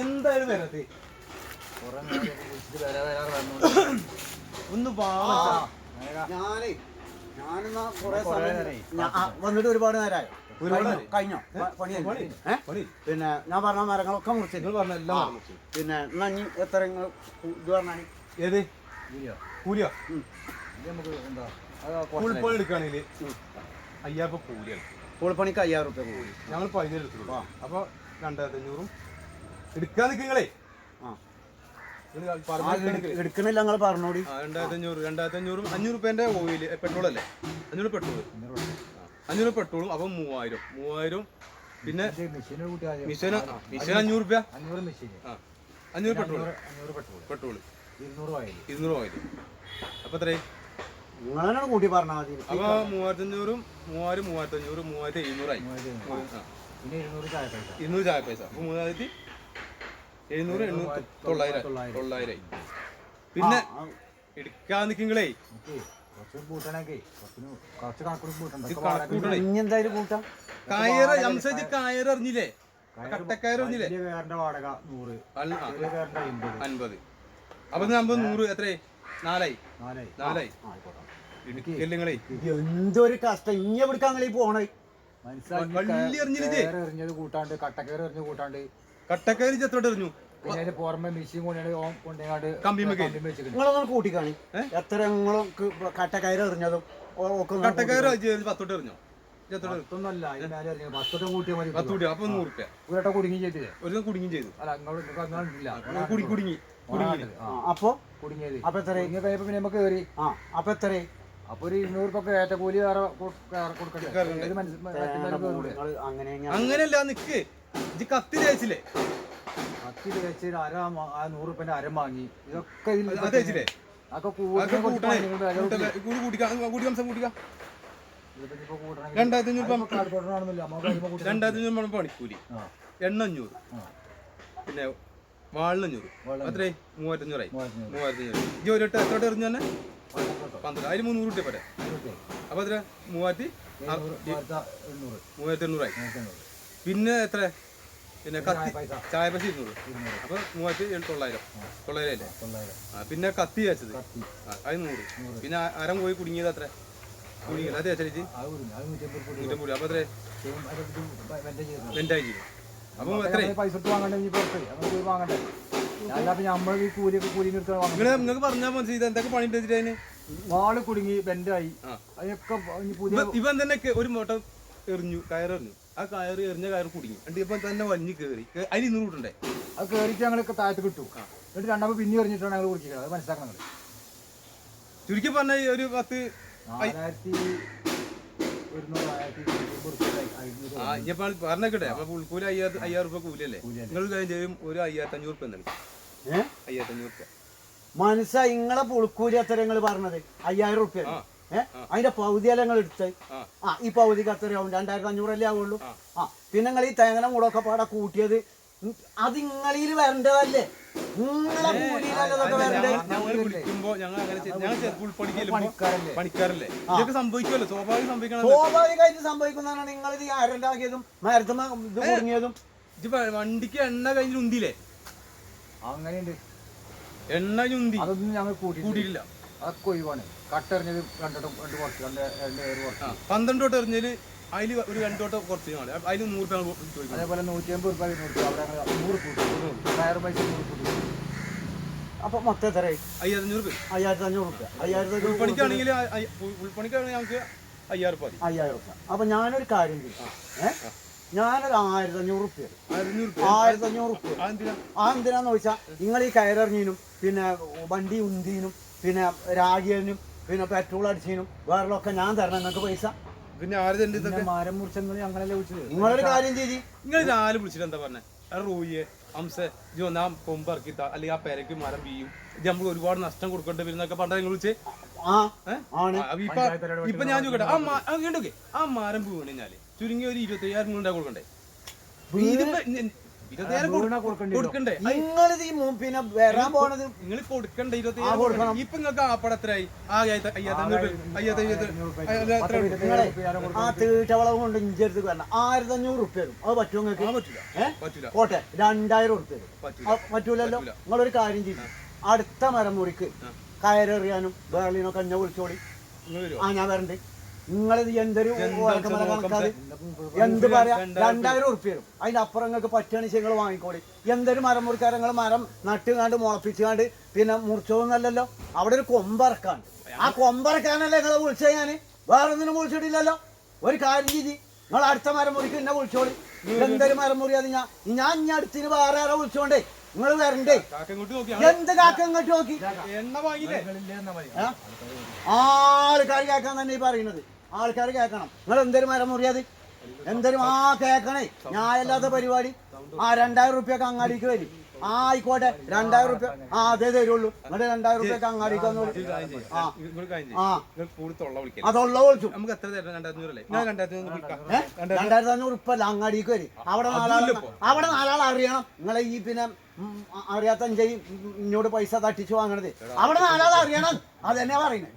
എന്തായാലും ഒന്ന് ഞാനേ ഞാനെന്നാ കുറെ വന്നിട്ട് ഒരുപാട് നേരമായി കഴിഞ്ഞോ? നേരായി. കഴിഞ്ഞോ? പണി. പിന്നെ ഞാൻ പറഞ്ഞ മരങ്ങളൊക്കെ മുറിച്ചു. പിന്നെ എന്നാ ഇനി എത്ര ഇത് പറഞ്ഞാൽ ഏത്? കൂലിയോ? നമുക്ക് എന്താ എടുക്കുകയാണെങ്കിൽ അയ്യാപ്പ കൂലിയാണ് കൂലിപ്പണിക്ക് അയ്യായിരം റുപ്യ കൂലി ഞങ്ങൾ പതിനേഴ് എടുത്തുള്ളൂ ആ. അപ്പൊ രണ്ടായിരത്തി അഞ്ഞൂറും എടുക്കാൻ നിൽക്കുങ്ങളേ. ആ. എടുക്കണില്ല നിങ്ങൾ പറഞ്ഞോടി. രണ്ടായിരത്തി അഞ്ഞൂറ് രണ്ടായിരത്തി അഞ്ഞൂറും അഞ്ഞൂറ് ഓയിൽ പെട്രോൾ അല്ലേ? അഞ്ഞൂറ് പെട്രോൾ. അഞ്ഞൂറ് പെട്രോളും അപ്പം മൂവായിരം. മൂവായിരം പിന്നെ മെഷീനെ മിഷീൻ മിഷൻ അഞ്ഞൂറ് റുപ്യ അഞ്ഞൂറ് മെഷീൻ ആ അഞ്ഞൂറ് പെട്രോൾ. അഞ്ഞൂറ് പെട്രോൾ പെട്രോൾ ഇരുന്നൂറ് ഓയിൽ. ഇരുന്നൂറ് ഓയിൽ. അപ്പൊ എത്രയായി? കൂട്ടി പറഞ്ഞാൽ മതി അപ്പൊ മൂവായിരത്തി അഞ്ഞൂറും മൂവായിരം മൂവായിരത്തി അഞ്ഞൂറ് മൂവായിരത്തി എഴുന്നൂറായി പിന്നെ ഇരുന്നൂറ് ചായ പൈസ. ഇരുന്നൂറ് ചായ പൈസ. അപ്പൊ മൂവായിരത്തി എഴുന്നൂറ് എണ്ണൂറ് തൊള്ളായിരം തൊള്ളായിരം. പിന്നെ എടുക്കാൻ നിൽക്കുങ്ങളേ കയറ് എംസേജ് കയറ്. എറിഞ്ഞില്ലേ കയറിന്റെ വാടക നൂറ്. അൻപത്. അപ്പൊ നൂറ് എത്രയായി? നാലായി. നാലായി. നാലായി. എന്തൊരു കഷ്ടം. ഇനി എവിടേക്കാ നിങ്ങൾ ഈ പോണേ വള്ളി എറിഞ്ഞില്ലേ എറിഞ്ഞത് കൂട്ടാണ്ട് കട്ടക്കയറ് എറിഞ്ഞ് കൂട്ടാണ്ട്. കട്ടക്കയറി ചെത്തോട്ട് എറിഞ്ഞു? പിന്നെ പുറമെ മെഷീൻ വെച്ചിട്ടുണ്ട്. നിങ്ങളൊന്നും കൂട്ടിക്കാണി. എത്ര നിങ്ങളും കട്ടക്കയറ് എറിഞ്ഞതും കട്ടക്കയറ് പത്തോട്ട് എറിഞ്ഞോ? അപ്പൊ അപ്പൊ? എത്ര പിന്നെ നമുക്ക് കയറി ആ അപ്പൊ എത്ര അപ്പൊ ഒരു ഇരുന്നൂറ് രൂപ ഏറ്റ കൂലി വേറെ അങ്ങനെയല്ല നിക്ക്. ഇത് കത്തി തേച്ചില്ലേ? കത്തി തേച്ച് അര മ- ആ നൂറ് റുപ്യന്റെ അര വാങ്ങി. ഇതൊക്കെ ഇതിൽ രണ്ടായിരത്തി അഞ്ഞൂറ് രൂപ. പണിക്കൂലി. എണ്ണൂറ് പിന്നെ വാളിനഞ്ഞൂറ് വാളിന് അത്രേ? മൂവായിരത്തഞ്ഞൂറായി മൂവായിരത്തഞ്ഞൂറ് ഇജ്ജ് ഒരു എട്ട് എത്ര എറിഞ്ഞു തന്നെ പന്ത്രണ്ട്. അതിന് മുന്നൂറ് കിട്ടിയ പോരെ? ഇരുപത്തി അപ്പൊ എത്ര? മൂവായിരത്തി മൂവായിരത്തി എണ്ണൂറായി പിന്നെ എത്ര? പിന്നെ കത്തി. ചായ പൈസ. ഇരുന്നൂറ്. അപ്പൊ മൂവായിരത്തി തൊള്ളായിരം. തൊള്ളായിരം അല്ലേ? ആ പിന്നെ കത്തി വെച്ചത്. അത് നൂറ്. പിന്നെ അരം പോയി കുടുങ്ങിയത് അത്ര കുടുങ്ങിയത് അത് വെച്ചാൽ നൂറ്റമ്പത് അപ്പൊ എത്ര? ചെയ്യും. അത് ഇത് ചെയ്തു. പൈസ കൊടുത്ത് വാങ്ങണ്ടേ ഇനി പുറത്ത്? നമുക്ക് വാങ്ങണ്ടേ? അല്ലാതെ നമ്മൾ ഈ കൂലിയൊക്കെ കൂലി നിങ്ങൾക്ക് പറഞ്ഞാൽ മനസ്സിൽ ഇത് എന്തൊക്കെ പണി വെച്ചിട്ട് അതിന്? വാൾ കുടുങ്ങി ബെൻഡായി. അതിനൊക്കെ പുതിയ ഇവൻ- തന്നെ ഒരു മോട്ട എറിഞ്ഞു കയറെറിഞ്ഞു ആ കയറ് എറിഞ്ഞ കയറ് കുടുങ്ങി. എന്നിട്ട് ഇപ്പം തന്നെ വലിഞ്ഞ് കയറി അതിന് ഇരുന്നൂറ് കിട്ടണ്ടേ? അത് കയറിയിട്ട് ഞങ്ങളൊക്കെ താഴത്ത് കിട്ടും. എന്നിട്ട് രണ്ടാമത് പിന്നെ എറിഞ്ഞിട്ടാണ് ഞങ്ങൾ കുടിക്കുന്നത് അത് മനസ്സിലാക്കണം ചുരുക്കി പറഞ്ഞ ഒരു പത്ത് നാലായിരത്തി ഇനിയിപ്പോൾ പറഞ്ഞേക്കട്ടെ. അപ്പൊ പുൽക്കൂലി അയ്യായിരത്തി അയ്യായിരം രൂപ കൂലിയല്ലേ. നിങ്ങൾ കാര്യം ചെയ്യും ഒരു അയ്യായിരത്തി അഞ്ഞൂറ് രൂപ എന്താണ് ഏഹ് അയ്യായിരത്തി അഞ്ഞൂറ് രൂപ മനസ്സാ ഇങ്ങളെ പുളിക്കൂലി അത്ര നിങ്ങൾ പറഞ്ഞത്? അയ്യായിരം റുപ്യ. ഏഹ് അതിന്റെ പകുതിയല്ല നിങ്ങൾ എടുത്ത്? ആ. ഈ പകുതിക്ക് അത്രയാവും. രണ്ടായിരത്തി അഞ്ഞൂറല്ലേ ആവുള്ളൂ. ആ. പിന്നെ നിങ്ങൾ ഈ തേങ്ങന മുളൊക്കെ പാടെ കൂട്ടിയത് അത്. ഇങ്ങളിൽ വരേണ്ടതല്ലേ വിളിക്കുമ്പോ ഞങ്ങൾ അങ്ങനെ ഞങ്ങൾ പണിക്കാരല്ലേ? ഇതൊക്കെ സംഭവിക്കുമല്ലോ സ്വാഭാവികം സംഭവിക്കണം സ്വാഭാവികമായിട്ട് സംഭവിക്കുന്നതാണ് നിങ്ങൾ ഇത് ആരണ്ടാക്കിയതും മരത്തുമ്മ ഇത് കുടുങ്ങിയതും ഇജ്ജ് വണ്ടിക്ക് എണ്ണ കഴിഞ്ഞ് ഉന്തില്ലേ അങ്ങനെയുണ്ട്. എണ്ണ ഉന്തി. അതൊന്നും ഞങ്ങൾ കൂട്ടി കൂട്ടിയിട്ടില്ല. അതൊക്കെ ഒഴിവാണ്. കട്ടെറിഞ്ഞത് രണ്ടോട്ടം രണ്ട് കുറച്ച്. രണ്ട് പന്ത്രണ്ട് തൊട്ട് എറിഞ്ഞാൽ അതിൽ ഒരു രണ്ടോട്ട് കുറച്ച് കാണും അതിൽ നൂറ് രൂപ അതേപോലെ നൂറ്റി അമ്പത് രൂപ ഇരുന്നൂറ് അവിടെ ഞങ്ങൾ നൂറ് കൂട്ടി. ടയർ പൈസ നൂറ് കൂട്ടി. അപ്പൊ മൊത്തം എത്രയായി അയ്യായിരത്തി അഞ്ഞൂറ് രൂപ. അയ്യായിരത്തി അഞ്ഞൂറ് റുപ്യ അയ്യായിരത്തി അഞ്ഞൂറ് ഉൾപ്പണിക്കാണെങ്കിൽ ഉൾപ്പണിക്കാണെങ്കിൽ ഞങ്ങൾക്ക് അയ്യായിരം രൂപ അയ്യായിരം രൂപ. അപ്പൊ ഞാനൊരു കാര്യം ചെയ്യും ഏഹ് ഞാനൊരു ആയിരത്തി അഞ്ഞൂറ് റുപ്യ. രൂപ ആയിരത്തി അഞ്ഞൂറ് റുപ്യ. ആ എന്തിനാ? എന്തിനാന്ന് ചോദിച്ചാൽ നിങ്ങൾ ഈ കയറിഞ്ഞിനും പിന്നെ വണ്ടി ഉന്തിനും പിന്നെ രാഗിയനും പിന്നെ പെട്രോൾ അടിച്ചതിനും വേറെ ഒക്കെ ഞാൻ തരണം. നിങ്ങൾക്ക് പൈസ പിന്നെ ആര് തന്നെ ഇതൊക്കെ? മരം മുറിച്ചെന്ന് ഞങ്ങളല്ലേ വിളിച്ചത്? നിങ്ങളൊരു കാര്യം ചെയ്തി നിങ്ങൾ രാവിലെ വിളിച്ചിട്ട് എന്താ പറഞ്ഞേ? റൂയെ അംസ ജോ ആ കൊമ്പ് ഇറക്കിത്ത അല്ലെങ്കിൽ ആ പെരക്ക് മരം വീയും. ഇത് നമുക്ക് ഒരുപാട് നഷ്ടം കൊടുക്കേണ്ടി വരുന്നൊക്കെ പറഞ്ഞാൽ നിങ്ങൾ വിളിച്ചേ? ആ ഏ? ആണ്. ഇപ്പൊ ഞാൻ ചോദിക്കട്ടെ ആ മ- ആ മരം വീണ് കഴിഞ്ഞാൽ ചുരുങ്ങി ഒരു ഇരുപത്തി അയ്യായിരം ഉണ്ടാ കൊടുക്കണ്ടേ? കൊടുക്കേണ്ടി കൊടുക്കണ്ടേ? നിങ്ങളിത് ഈ മു- പിന്നെ വരാൻ പോണത് നിങ്ങൾ കൊടുക്കണ്ട ആ, കൊടുക്കണം. ഇപ്പൊ നിങ്ങൾക്ക് ആപ്പട എത്രയായി? നിങ്ങളെ തീട്ടവളവ് കൊണ്ട് ഇഞ്ചെടുത്ത് വരണം ആയിരത്തി അഞ്ഞൂറ് ഉറുപ്പ്യ തരും. അത് പറ്റുമോ നിങ്ങൾക്ക്? പറ്റില്ല പറ്റൂല. പോട്ടെ. രണ്ടായിരം ഉറുപ്പ്യ തരും. പറ്റൂല. ആ, പറ്റൂലല്ലോ? പറ്റൂല. നിങ്ങളൊരു കാര്യം ചെയ്യും. അടുത്ത മരം മുറിക്ക് കയറെറിയാനും ബേർലിനൊക്കെ എന്നെ വിളിച്ചോളി. നിങ്ങൾ വരുമോ ആ ഞാൻ വരണ്ട്. നിങ്ങളിത് എന്തൊരു എന്താ പറയാ? രണ്ടായിരം ഉറുപ്പ്യ വരും. അതിന്റെ അപ്പുറം നിങ്ങൾക്ക് പറ്റുകയാണെങ്കിൽ നിങ്ങൾ വാങ്ങിക്കോളി. എന്തൊരു മരം മുറിക്കാൻ നിങ്ങൾ മരം നട്ടുകാണ്ട് മുളപ്പിച്ചുകാണ്ട് പിന്നെ മുറിച്ചോന്നല്ലല്ലോ അവിടെ ഒരു കൊമ്പറക്കാണ് ആ കൊമ്പറക്കാനല്ലേ നിങ്ങളെ വിളിച്ചത് ഞാൻ വേറെ ഒന്നിനും വിളിച്ചിട്ടില്ലല്ലോ. ഒരു കാര്യം ചെയ്തി നിങ്ങൾ അടുത്ത മരം മുറിക്ക് എന്നെ വിളിച്ചോളി. എന്തൊരു മരം മുറിയാതെ ഞാൻ ഞാൻ ഇനി അടുത്തിന് വേറെ ആരെ വിളിച്ചോണ്ടേ? നിങ്ങൾ വരണ്ടേ? എന്ത് കാക്ക ഇങ്ങോട്ട് നോക്കി? ഏ? ആൾക്കാർ കേൾക്കാൻ തന്നെ ഈ പറയുന്നത്. ആൾക്കാർ കേൾക്കണം. നിങ്ങൾ എന്തൊരു മരം മുറിയാത്? എന്തൊരു ആ കേക്കണേ? ഞായല്ലാത്ത പരിപാടി. ആ രണ്ടായിരം റുപ്യൊക്കെ അങ്ങാടിക്ക് വരും. ആ ആയിക്കോട്ടെ രണ്ടായിരം റുപ്യ ആ അതേ തരുള്ളൂ. എന്നിട്ട് രണ്ടായിരം റുപ്യൊക്കെ അങ്ങാടിക്ക് വന്നു. ആ. തൊള്ള വിളിച്ചു. രണ്ടായിരത്തി അഞ്ഞൂറ് ഉപ്പല്ല അങ്ങാടിക്ക് വരും. അവിടെ നാലാൾ അവിടെ നാലാൾ അറിയണം. നിങ്ങളെ ഈ പിന്നെ അറിയാത്ത അഞ്ചായി ഇങ്ങോട്ട് പൈസ തട്ടിച്ചു വാങ്ങണത്. അവിടെ നാലാൾ അറിയണം. അത് അതെന്നെ പറയുന്നത്